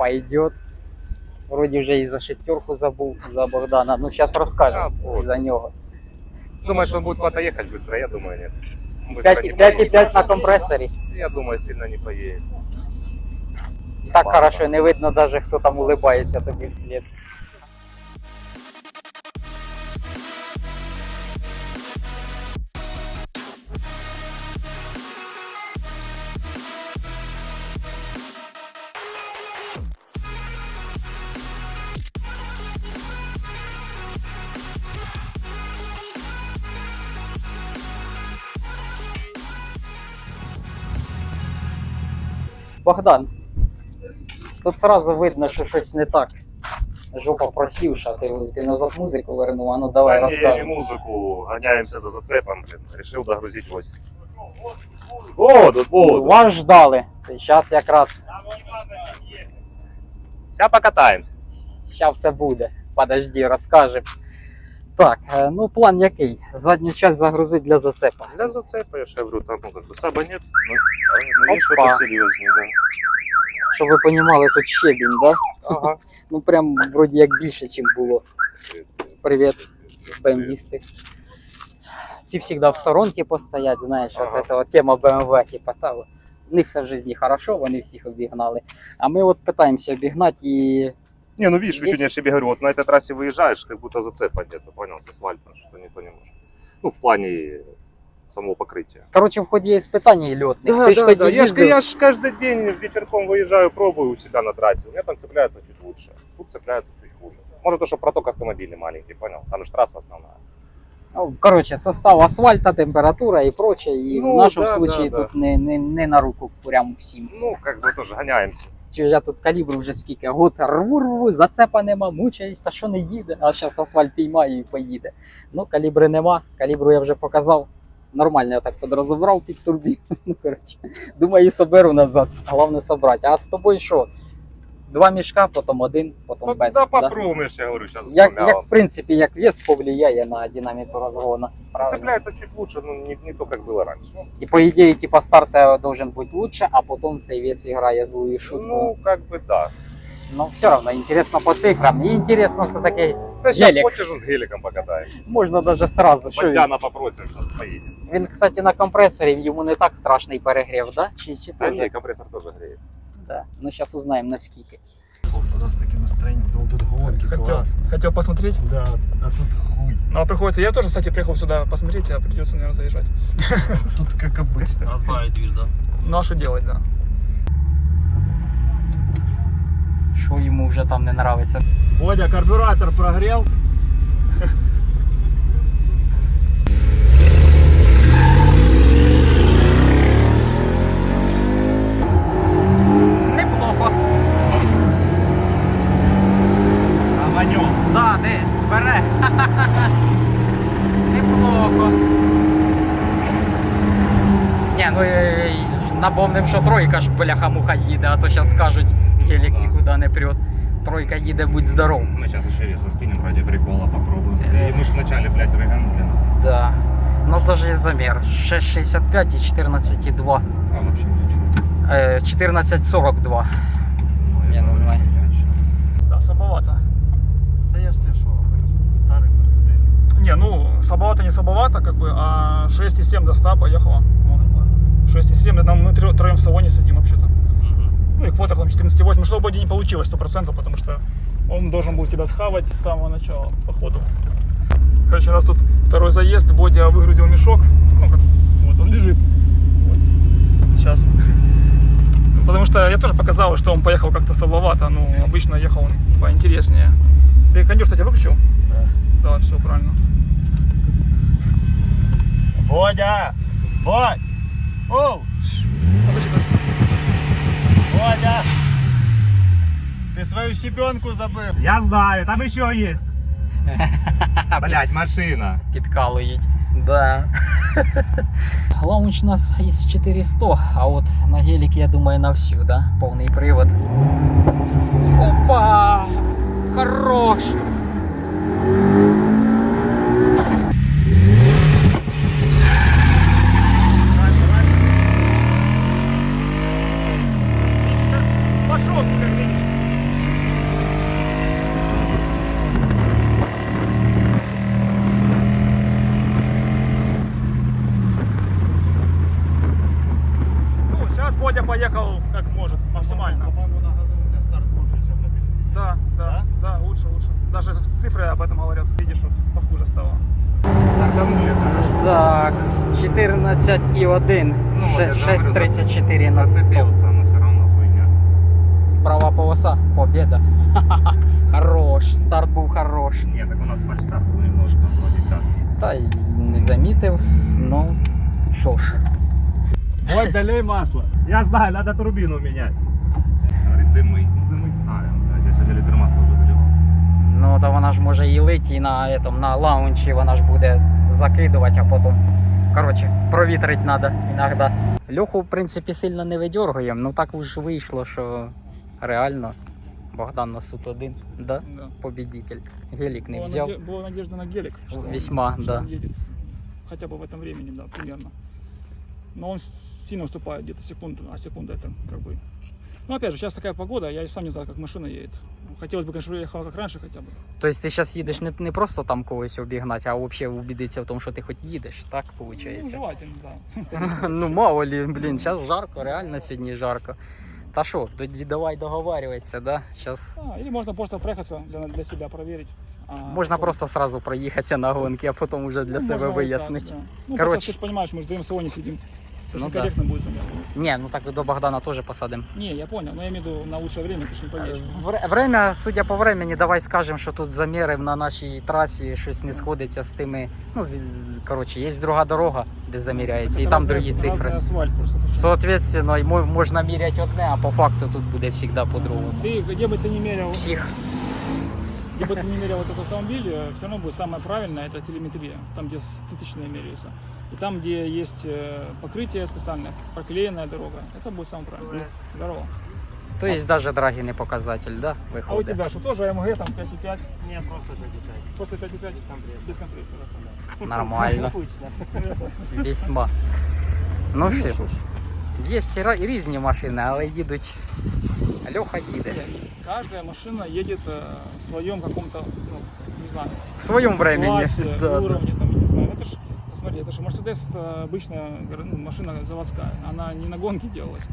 пойдет. Вроде вже і за шестерку забув за Богдана. Ну сейчас А, розкажемо вот. за нього. Думаешь, он будет куда-то ехать быстро? Я думаю, нет. 5,5 на компрессоре. компресорі. Я думаю, сильно не поедет. Так Ладно. хорошо, не видно даже, хто там улыбается тобі вслід. Богдан, тут сразу видно, що щось не так. Жопа просівша, ти, ти назад музику вернув, а ну давай Да не, не розкажи. музыку, гоняемся за зацепом, блин. Решил догрузить 8. О, тут будут. Вас ждали. Зараз якраз Сейчас покатаемся. Ща все буде. Подожди, розкажемо. Так, е, ну план який? Задню часть загрузити для зацепа. Для зацепа, я же говорю, там, ну, как бы, саба нет, но, но есть Опа. что-то серьезнее, да. Щоб ви розуміли, тут щебінь, да? Ага. Ну прям вроді як більше, ніж було. Привіт, БМВісти. Ці завжди в сторонці постоять, знаєш, Ага. от, от тема BMW, типа, та от. В них все в житті хорошо, вони всіх обігнали. А ми от питаємося обігнати і Не, ну видишь, ведь Есть- я тебе говорю, вот на этой трассе выезжаешь, как будто зацепа нет, понял, с асфальта, что не по нему. Ну, в плане самого покрытия. Коротше, в ході іспитань льотних. Ти ж тоді Я, ж, їздив. я ж каждый день вечерком выезжаю, пробую у себя на трассе. У меня там цепляется чуть лучше. Тут цепляется чуть хуже. Может, то, что проток автомобиля маленький, понял? Там же трасса основная. Ну, Коротше, состав асфальта, температура і проче. І Ну, в нашому да, случаї да, тут Не, не, не на руку прям всім. Ну, как бы тоже гоняемся. Чи я тут калібру вже скільки год рву, рву, зацепа нема, мучаюсь, та що не їде, а зараз асфальт піймаю і поїде. Ну, калібри нема, калібру я вже показав. Нормально я так подрозобрав під турбіну. Ну, коротше, думаю, соберу назад. Головне собрати. А з тобою що? Два мішка, потім один, потім Ну, без. да, да? попробуешь, я говорю, сейчас Як, як, в принципі, як вес повлияє на динаміку розгону. Правильно? Цепляется чуть лучше, но не, не то, как было раньше. Ну, І по ідеї, типа, старт должен бути лучше, а потім цей вес грає злую шутку. ну, как бы да. Ну, все равно, интересно по цифрам. И интересно все-таки, Да сейчас Гелик. хочешь, с геликом покатаемся. можна даже сразу. Бадяна попросим, сейчас поедем. він, кстати, на компресорі йому не так страшний перегрів, да? Чи, чи Да теж? не, компрессор тоже греется. Да. Ну, зараз узнаємо наскільки. У нас таким настроением, думал, тут гонки, Хотел, класс. хотел посмотреть. Да, а тут хуй. Но приходится. Я тоже, кстати, приехал сюда посмотреть, а придется, наверное, заезжать. Тут как обычно. Разбавить движ, да? Ну а что делать, да? Що йому вже там не нравиться. Бодя, карбюратор прогрел? Неплохо Огонек. Да, де, бере. Неплохо. Ні, ну і напомним, що тройка ж бляха-муха їде, а то зараз скажуть, гелік Да. нікуди не прет. Тройка їде, будь здоров. Мы сейчас еще веса скинем ради прикола, попробуем. И мы же вначале, блядь, рыганули. Да. У нас даже є замір. 6,65 і 14,2. А вообще ничего. Е, 14,42. Я не знаю. Да, слабовато. Да я ж тебе не, ну, слабовато не слабовато, как бы, а 6,7 до 100 поехало. Вот. 6,7, да, нам мы троем в салоне сидим вообще-то. Ну и квота там 14,8. Ну, что Боди не получилось 100%, потому что он должен был тебя схавать с самого начала, по ходу. Короче, у нас тут второй заезд, Бодя выгрузил мешок. Ну, как, вот, он лежит. Вот. Сейчас. Потому что я тоже показал, что он поехал как-то слабовато. Ну, обычно ехал он поинтереснее. Ты кондер, кстати, выключил? Да. Да, все правильно. Бодя! Бодь! Оу! Подожди, Бодя! Ты свою щебенку забыл. Я знаю, там еще есть. Блять, машина. Підкалують. Да. Лаунч у нас із 400, а от на гелік, я думаю, на всю, да? Повний привод. Опа! Хорош! жопу. Ну, сейчас Бодя поехал как может, максимально. По-моему, на газу у меня старт лучше, чем на бензине. Да, да, да, да, лучше, лучше. Даже цифры об этом говорят. Видишь, вот похуже стало. Стартанули хорошо. Так, 14 и 1, ну, 6.34 зацепился. Права полоса, победа. Хорош, старт був хорош. Нет, так у нас фальстарт был немножко вроде как. Та й не замітив, ну що ж. Вот, долей масло. Я знаю, надо турбину менять. Говорит, дымить. Ну, дымить знаю. блядь. Я сегодня литр масла уже доливал. Ну то вона ж може і лить, і на, этом, на лаунчі вона ж буде закидувати, а потім. Коротше, провітрити треба іноді. Льоху, в принципі, сильно не видергуємо, ну так ж вийшло, що реально Богдан на суд один, да? Да. победитель. Гелік не Была, взяв. наде- была надежда на гелик. что он- Весьма, что да. он едет. Хотя бы в этом времени, да, примерно. Но он сильно уступает где-то секунду, а секунда это как бы... Ну, опять же, сейчас такая погода, я и сам не знаю, как машина едет. Хотелось бы, конечно, ехала как раньше хотя бы. Тобто ти зараз їдеш не, не просто там когось обігнати, а взагалі убедитися в тому, що ти хоч їдеш, так Ну, виходить? желательно, да. Ну мало ли, блін, зараз жарко, реально сьогодні жарко. Та тоді давай договарюватися, да? Сейчас. А, или можно просто проехаться для, для себя проверить. А можна потом- просто сразу проїхатися на гонки, а потім вже для Ну, себе можно и так, да. Ну, Короче. ты ж понимаешь, мы же вдвоем салоне сидим. Это ж Ну да. некорректно будет. за меня. Ні, ну так до Богдана теж посадимо. Не, я понял, но я имею в виду на лучшее время, ты же не поедешь. Вре- Время, судя по времени, давай скажемо, що тут заміри на нашій трасі щось не сходиться з тими. Ну, з- з- коротше, є друга дорога, де заміряється, і Это там разный другі ас- цифри. разный асфальт просто. ты что. Соответственно, і мо- можна міряти одне, а по факту тут буде завжди по-другому. Ты, где бы ты ни мерил, Всіх. где бы ты ни мерил этот автомобиль, все равно будет самое правильное, это телеметрия, там, где с- тысячные меряются. И там, где есть э, покрытие специальное, проклеенная дорога, это будет самое правильное. Здорово. Тобто навіть драги не показатель, да, А у виходить? тебя что, тоже АМГ там 5,5? Не, просто запитать. После 5,5 без компрессора. Нормально. Весьма. Ну що, є і ра- і різні машини, але їдуть. Льоха їде. Каждая машина едет э, в своем каком-то, ну, не знаю, В своєму времени. классе, Да, да. уровне, там, смотри, это же Мерседес э, обычная гор- ну, машина заводская, она не на гонке делалась.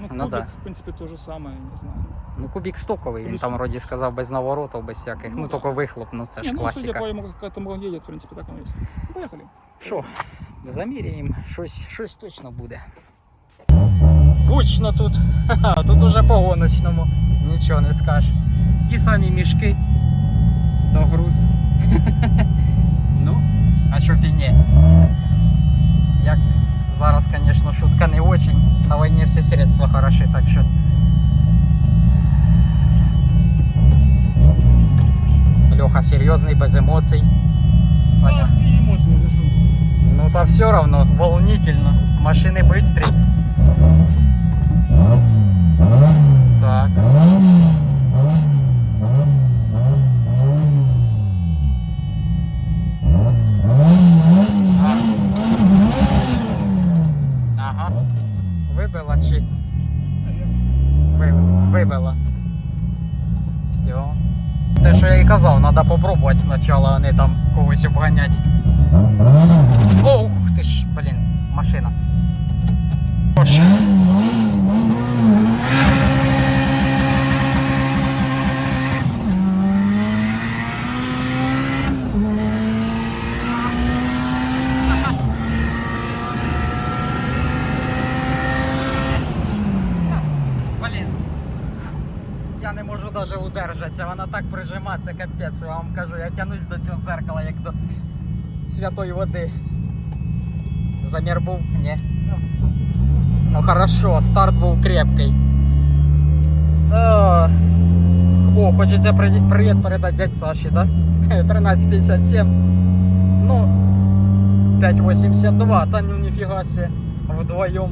Ну, Ну Кубик, да. в принципе, то же самое, не знаю. Ну, кубік стоковий, він Плюс- там вроді сказав без наворотів, без всяких. Ну Ну, да. тільки вихлоп, ну це ж не, ну, судя класика. по ему, как к этому он едет, в принципе, так оно и есть. Ну, поехали. Що, заміряємо, щось, щось точно буде. Гучно тут. Ха-ха, тут уже по гоночному. Нічого не скажеш. Ті самі мішки до груз. ну, а що б і ні. Як зараз, звісно, шутка не очень. На війні всі средства хороші, так що. Льоха серйозний, без емоцій. Саня. Ну, и эмоции, за что? Ну то все равно, волнительно. Машины быстрые. Вибила. Все. Те, що я і казав, треба спробувати спочатку, а не там когось обганять. Ох ти ж, блін, машина. Боже. Блін. Я не удержатися, вона так прижимається, капець, я вам кажу, я тянусь до цього зеркала, як до святої води. Замір був? Ні. Ну хорошо, старт був крепкий. О, О хочеться привіт передати дядь Саші, да? 1357. Ну, 582, та ну ніфіга себе, вдвоєм.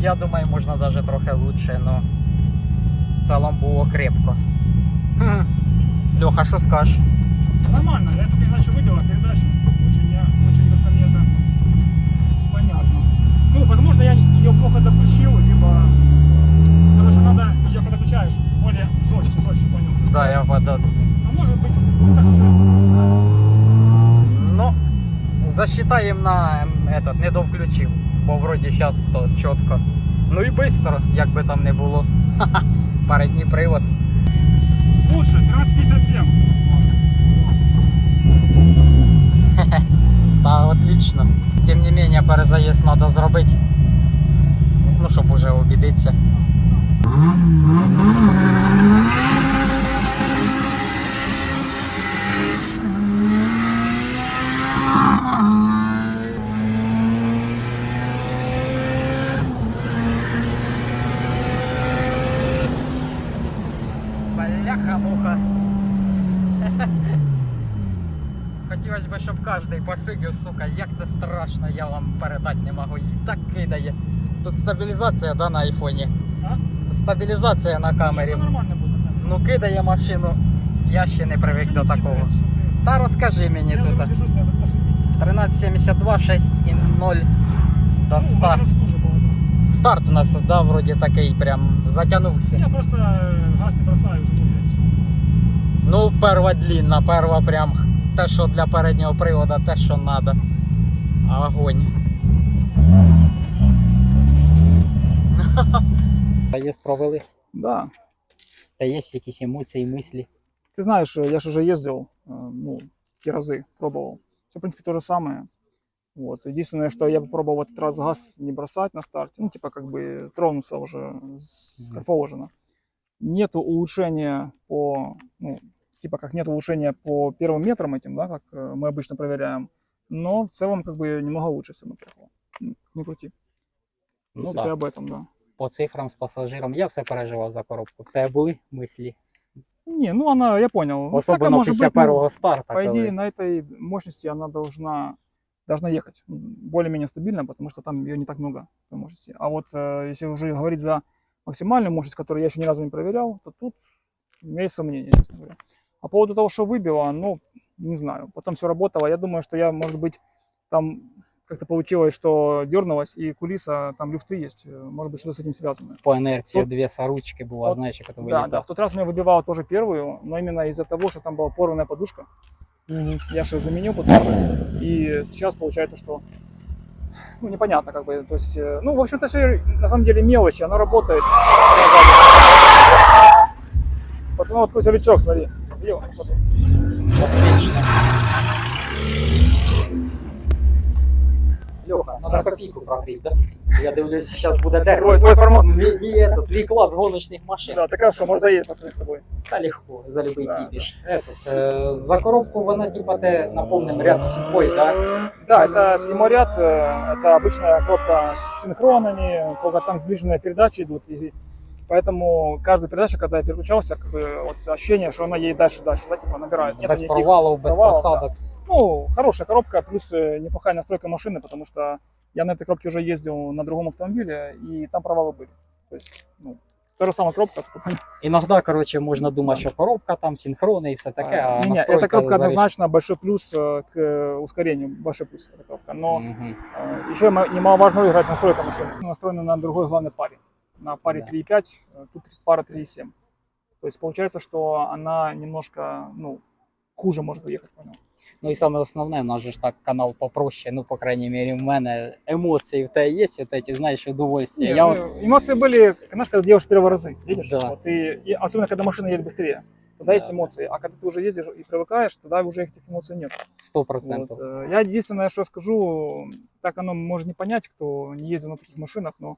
Я думаю, можна навіть трохи лучше, но в цілому було крепко. Хм. Льоха, що скажеш? Нормально, я только иначе выбила передачу. Очень, я, очень как-то мне это понятно. Ну, возможно, я ее плохо доключил, либо... Потому что надо ее, когда включаешь, более жестче, жестче, понял. Да, я вода. А может быть, не так все, не знаю. Ну, засчитаємо на ем, этот, не довключив, бо вроді зараз то чітко. Ну і швидко, як би там не було. Передній привод. Лучше, 1357. Та отлично. Тим не менее, перезаїзд треба зробити. Ну, щоб уже убедитися. щоб кожен пофігів, сука, як це страшно, я вам передати не можу. І так кидає. Тут стабілізація, да, на айфоні. А? Стабілізація на камері. Это нормально будет. Ну кидає машину. Я ще не привик до такого. Та розкажи мені Я тут. уже держусь на этот зашибись. 1372, 6,0 до Ну, 100. это расхуже было, да. Старт у нас, да, вроді такий прям затягнувся. Я просто э, газ не бросаю, живу я, и всё. Ну, перва длінна, перва прям те, що для переднього привода, те, що треба. Огонь. Та є провели. Да. Та є якісь емоції, мислі. Ты знаешь, э, я же уже ездил, э, ну, те разы пробовал. Все, в принципе, то же самое. Вот. Единственное, что я попробовал в этот раз газ не бросать на старте, ну, типа, как бы тронуться уже, с- Мгм. как положено. Нету улучшения по, ну, типа, как нет улучшения по первым метрам этим, да, как э, мы обычно проверяем. Но в целом, как бы, немного лучше все равно. М, Не крути. Ну, Если да, об этом, да. По цифрам з пасажиром я все переживав за коробку. В тебе були мислі? Не, ну она, я понял. Ну, Особливо может після быть, ну, старта. По идее, коли... на этой мощности она должна, должна ехать более-менее стабильно, потому что там ее не так много по мощности. А вот э, если уже говорить за максимальную мощность, которую я еще ни разу не проверял, то тут у меня есть сомнения, честно говоря. А по поводу того, что выбило, ну, не знаю. Потом все работало. Я думаю, что я, может быть, там как-то получилось, что дернулась, и кулиса, там люфты есть. Э, Может быть, что-то с этим связано. По інерції Тут- дві соручки було, От- знаєш, як це Да, вилітав. да, в тот раз у меня выбивало тоже первую, но именно из-за того, что там была порванная подушка. Я же ее заменил потом. И сейчас получается, что ну, непонятно, как бы. То есть, э, ну, в общем-то, все на самом деле мелочи, оно работает. Пацанов, вот такой лючок, смотри. Видел? Вот. Отлично. Льоха, треба копійку прогріти, да? Я дивлюсь, зараз буде Твой, дерево. твой формат. Мій, мій, этот, твій клас гоночних машин. Да, так что, может, заедет пацаны с тобой. Та легко, за любий Да, кіпіш. Этот, е, за коробку вона, типа, те, напомним, ряд сіпой, да? Да, это седьмой ряд, э, это обычная коробка с синхронами, только там сближенные передачи идут, и поэтому каждая передача, когда я переключался, как бы вот ощущение, что она едет дальше, дальше, да, типа набирает. Нет Без никаких- провалів, без провалів, просадок. Ну, хорошая коробка, плюс э, неплохая настройка машины, потому что я на этой коробке уже ездил на другом автомобиле, и там провалы были. То есть, ну, та же самая коробка, только понятно. Іноді, коротше, можна думати, що коробка там, синхрони і все таке, а Не-не, настройка эта коробка завиш- однозначно большой плюс э, к э, ускорению, большой плюс эта коробка. Но Мгм. Э, Еще ма- немаловажно играть настройка машины. Настроена на другой главной паре. На паре Да. 3.5, э, тут пара 3.7. То есть получается, что она немножко, ну, хуже может ехать, понял? Ну і саме основне, у нас же ж так канал попроще, ну, по крайній мірі, в мене емоції в тебе є, от ці, знаєш, удовольствие. Не, Я ну, от, Эмоции были, знаешь, когда делаешь первые разы, видишь? Да. Вот, и, и особенно, когда машина едет быстрее. Тогда Да. есть эмоции. А когда ты уже ездишь и привыкаешь, тогда уже этих эмоций нет. 100%. Вот, э, Я единственное, что скажу, так оно может не понять, кто не ездил на таких машинах, но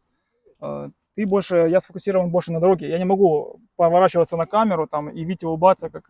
э, ты больше, я сфокусирован больше на дороге. Я не могу поворачиваться на камеру там и видеть улыбаться, как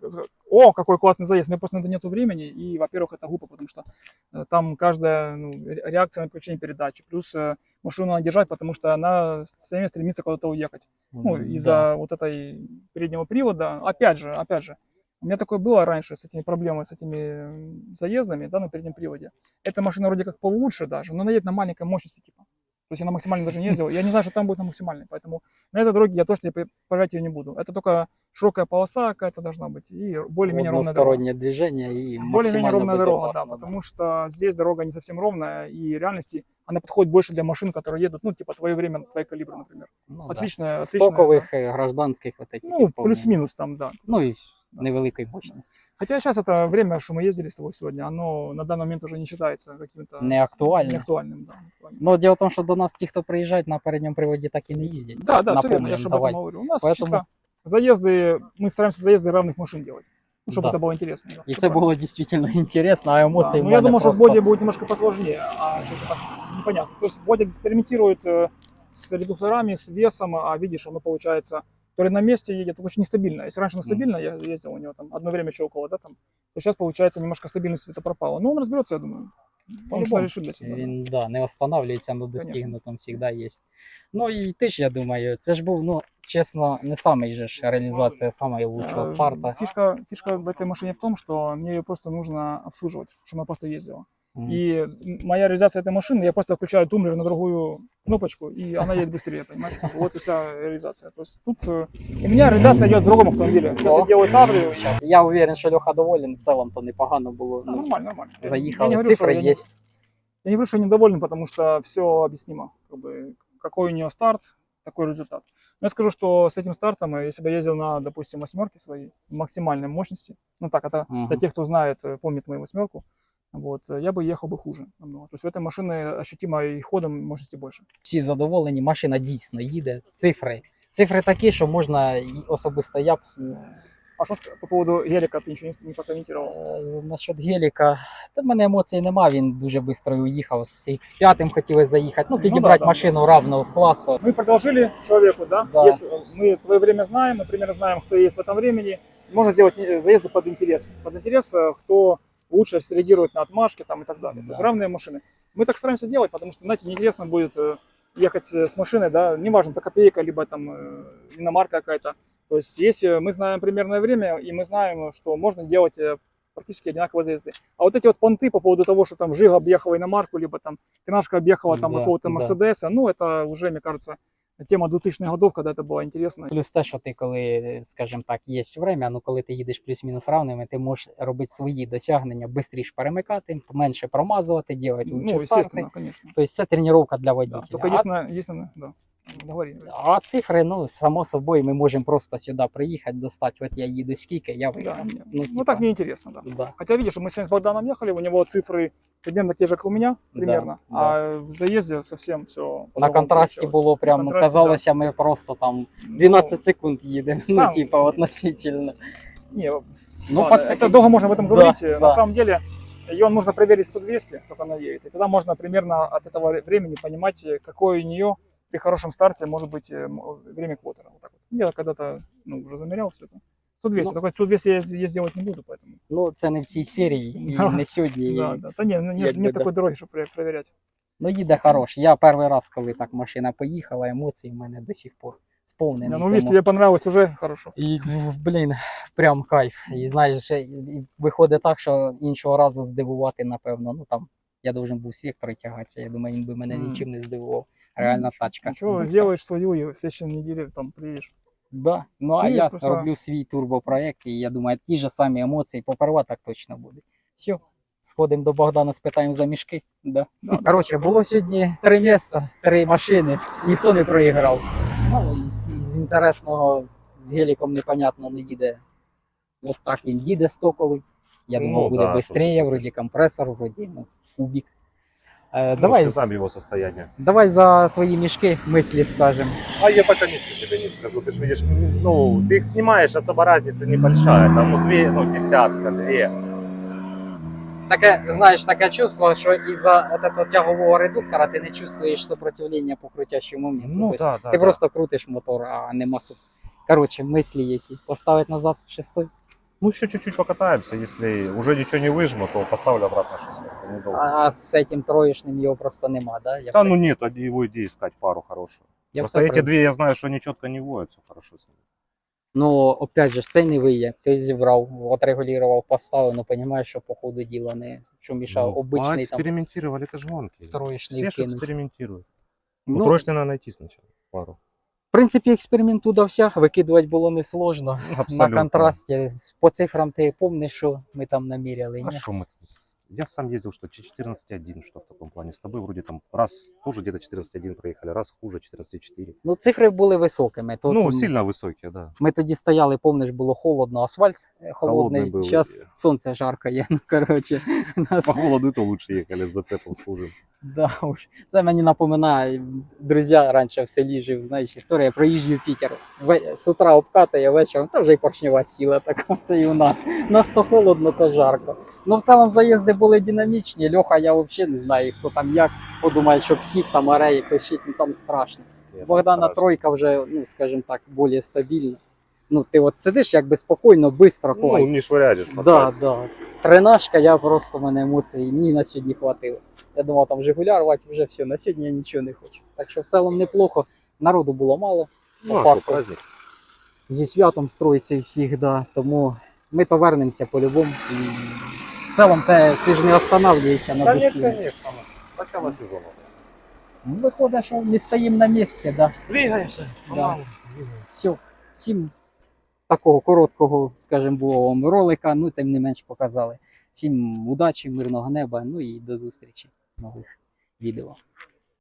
о, какой классный заезд. Мне просто на это нету времени, и, во-первых, это глупо, потому что э, там каждая ну, ре- реакция на включение передачи. Плюс э, машину надо держать, потому что она все стремится куда-то уехать ну, М, из-за да. вот этой переднего привода. Опять же, опять же, у меня такое было раньше с этими проблемами, с этими заездами, да, на переднем приводе. Эта машина вроде как получше даже, но она едет на маленькой мощности, типа. То есть я на максимальной даже не ездил. Я не знаю, что там будет на максимальной, поэтому на этой дороге я точно пр- проверять ее не буду. Это только широкая полоса какая-то должна быть и более-менее ровная дорога. Движение и Более-менее ровная дорога, да, безопасно, потому что здесь дорога не совсем ровная, и в реальности она подходит больше для машин, которые едут, ну, типа, твое время, твои калибры, например. Ну, Отличная- да. отличная, Стокових е, гражданських от этих Ну, плюс-минус там, да. Ну і невеликої мощності. Хотя сейчас это время, что мы ездили с тобой сегодня, оно на данный момент уже не считается каким-то... Не актуальным. Не актуальным, да. актуальным. Ну, діло в тому, що до нас ті, хто приїжджають на передньому приводі, так і не їздять. Да, да, все верно, я напомним, же об этом давай. говорю. У нас Поэтому- чисто заезды, мы стараемся заезды равных машин делать. Ну, чтобы Да. это было интересно. да. І Всё це правильно. було дійсно інтересно, а емоції Да, в Ну, я мене думаю, что с просто... Боди будет немножко посложнее, а что-то там непонятно. То есть Боди экспериментирует э, с редукторами, с весом, а видишь, оно получается то ли на месте едет, очень нестабильно. Если раньше оно стабильно, я ездил у него там одно время еще около, да, там, то сейчас получается немножко стабильность это пропала. Но он разберется, я думаю. Он По-любому. все решит для себя. да. Він да, не останавливається на достигнутому, завжди є. Ну і ти ж, я думаю, це ж був, ну, чесно, не самий же ж реалізація самої лучшого Э, старта. Фишка, фишка в этой машине в том, что мне ее просто нужно обслуживать, чтобы она просто ездила. Мгм. И моя реализация этой машины, я просто включаю тумблер на другую кнопочку, и она едет быстрее, понимаешь? Вот и вся реализация. То есть тут э, у меня реализация идет в другом автомобиле. Сейчас я О. делаю таврию. Я уверен, що Льоха доволен, в цілому то непогано було. Да, Ну, нормально, нормально. Я- я заїхали, не говорю, что цифри я є. не- Я не говорю, что я недоволен, потому что все объяснимо. Как бы, какой у нее старт, такой результат. Но я скажу, что с этим стартом, э, если бы я ездил на, допустим, восьмерке своей, максимальной мощности, ну так, это Мгм. для тех, кто знает, э, помнит мою восьмерку, вот, э, я бы ехал бы хуже намного. То есть у этой машины ощутимо и ходом мощности больше. Всі задоволені, машина дійсно їде, цифри. Цифри такі, що можна і особисто я б ну, А что ск- по поводу гелика ты ничего не, не прокомментировал? Е, Насчет геліка, та в мене емоцій нема, він дуже швидко уїхав. З X5 хотіли заїхати. Ну, Ну, підібрати да, да. машину равного класу. Мы предложили человеку, да? Да. Если мы твое время знаем, мы примерно знаем, кто едет в этом времени. Можно сделать э, заезды под интерес. Под интерес, э, кто лучше среагирует на отмашки там, и так далее. То есть Да. равные машины. Мы так стараемся делать, потому что, знаете, неинтересно будет э, ехать э, с машиной, да, неважно, это копейка, либо там э, иномарка какая-то. То есть если мы знаем примерное время, и мы знаем, что можно делать практически одинаковые заезды. А вот эти вот понты по поводу того, что там Жига объехала иномарку, либо там Тринашка объехала там Да, какого-то да. Мерседеса, ну это уже, мне кажется, тема 2000-х годов, когда это было интересно. Плюс те, що ти, коли, скажімо так, є время, ну коли ти їдеш плюс-мінус равними, ти можеш робити свої досягнення, швидше перемикати, менше промазувати, робити Ну, лучше старти. естественно, конечно. Тобто це тренування для Да. водителя. Только А единственное, да. Договори. А цифри, ну, само собою, ми можемо просто сюди приїхати, достати, от я їду скільки, я Да, виграв. нет. Ну, Ну, типа. так неинтересно, да. Да. Хотя видишь, мы сегодня с Богданом ехали, у него цифры примерно такие же, как у меня, примерно. да. А в заезде совсем все. На контрасті було прям, ну, казалося, ми просто там 12 секунд їдемо. Ну, там- типа, относительно. Не, Ну, ладно, пацаны- это долго можно об этом Да, говорить. да. На самом деле, ее нужно проверить 100-200, сколько она едет. И тогда можно примерно от этого времени понимать, э, какое у нее при хорошем старте может быть э, м- время квотера. Вот так вот. Я когда-то ну, уже замерял все это. 100-200. Ну, Только 100-200 я, я сделать не буду, поэтому. Ну, це не в цій серії, і Да. не сьогодні. Да, і да. Да не, ну, нет, якби, нет да. такой дороги, чтобы пре- проверять. Ну, їде хорош. Я перший раз, коли так машина поїхала, емоції в мене до сих пор сповнені. Не, ну, видишь, тебе понравилось уже хорошо. І, ну, блін, прям кайф. І знаєш, ще і- і виходить так, що іншого разу здивувати, напевно. Ну там я должен був з Віктором. Я думаю, він би мене нічим не здивував. Реальна тачка. Ничего, Быстро. сделаешь свою и в следующей неделе там приедешь. Да. Ну а Ну, я просто- роблю свій турбопроект, і я думаю, ті ж самі емоції поперва так точно буде. Все. Сходимо до Богдана, спитаємо за мішки. Да. Да. Коротше, було сьогодні три міста, три машини, ніхто не проіграв. Ну, з, з інтересного з геліком непонятно не їде. От так він їде стоковий. Я Ну, думав, буде да, швидше, тут- вроді компресор, вроді ну, кубік. Е, Давай давай, сам его состояние. давай за твої мішки мислі скажемо. А я пока ничего тебе не скажу. Ты же видишь, ну, ты их снимаешь, особо разница небольшая. Там, ну, две, ну, десятка, две. Таке, знаєш, таке чувство, що із-за от этого тягового редуктора ти не чувствуєш сопротивлення по крутящому моменту. Ну, Тобто да, да. ти да. просто крутиш мотор, а нема суп. Коротше, мислі які. Поставить назад шестой. Ну, еще чуть-чуть покатаемся. Если уже ничего не выжму, то поставлю обратно шестерку. Недолго. А з цим троєчним його просто нема, да? Я Да все- ну нет, иди- его иди искать пару хорошую. я Просто все эти при- две я знаю, что они четко не воют, все хорошо с ними. Ну, опять же, цей не виє. Ти зібрав, отрегулював, поставив, ну розумієш, що по ходу діла не що мішав Ну, обичний там экспериментировали, это же гонки. троєчний Все же вкинуть. экспериментируют. Ну, Ну, троечный надо найти сначала, пару. В принципі, експеримент удався, викидувати було несложно. На Абсолютно. контрасті. По цифрам ти пам'ятаєш, що ми там наміряли? А что мы тут Я сам ездил, что 14.1, что в таком плане. С тобой вроде там раз тоже где-то 14.1 проехали, раз хуже 14.4. Ну, цифри були високими. То, ну, сильно высокие, да. Ми тоді стояли, помниш, було холодно, асфальт е, холодний, Холодний був, і- сонце жарко є. Ну, коротше, нас... По холоду то лучше ехали, с зацепом служим. Да, уж. Це мені напоминає, друзі раніше в селі жив, знаєш, історія про їжджу в Пітер. Ве- З утра обкатає вечором, та вже й поршнева сіла, так це і у нас. Нас то холодно, то жарко. Ну в цілому заїзди були динамічні. Льоха, я взагалі не знаю, хто там як. Подумає, що всіх там ареї пишіть, ну там страшно. Ні, Богдана страшно. тройка вже, ну скажімо так, більш стабільна. Ну, ти от сидиш якби спокійно, швидко Ну, не швыряешь же Да, да. Тренажка, я просто в мене емоції, мені на сьогодні хватило. Я думав, там Жигуля рвати, вже все, на сьогодні я нічого не хочу. Так що в цілому неплохо. Народу було мало. Ну, по факту. праздник. Зі святом строїться всіх, да. Тому ми то вернемося по-любому. І в цілому те, ти ж не останавливаєшся на Да нет, бутилі. конечно. ну, Начало сезона. Ну, Виходить, що не стоїмо на місці, да. Двигаемся. Да. Все, всім такого короткого, скажімо, було вам ролика, ну тим не менш показали. Всім удачі, мирного неба, ну і до зустрічі нових відео.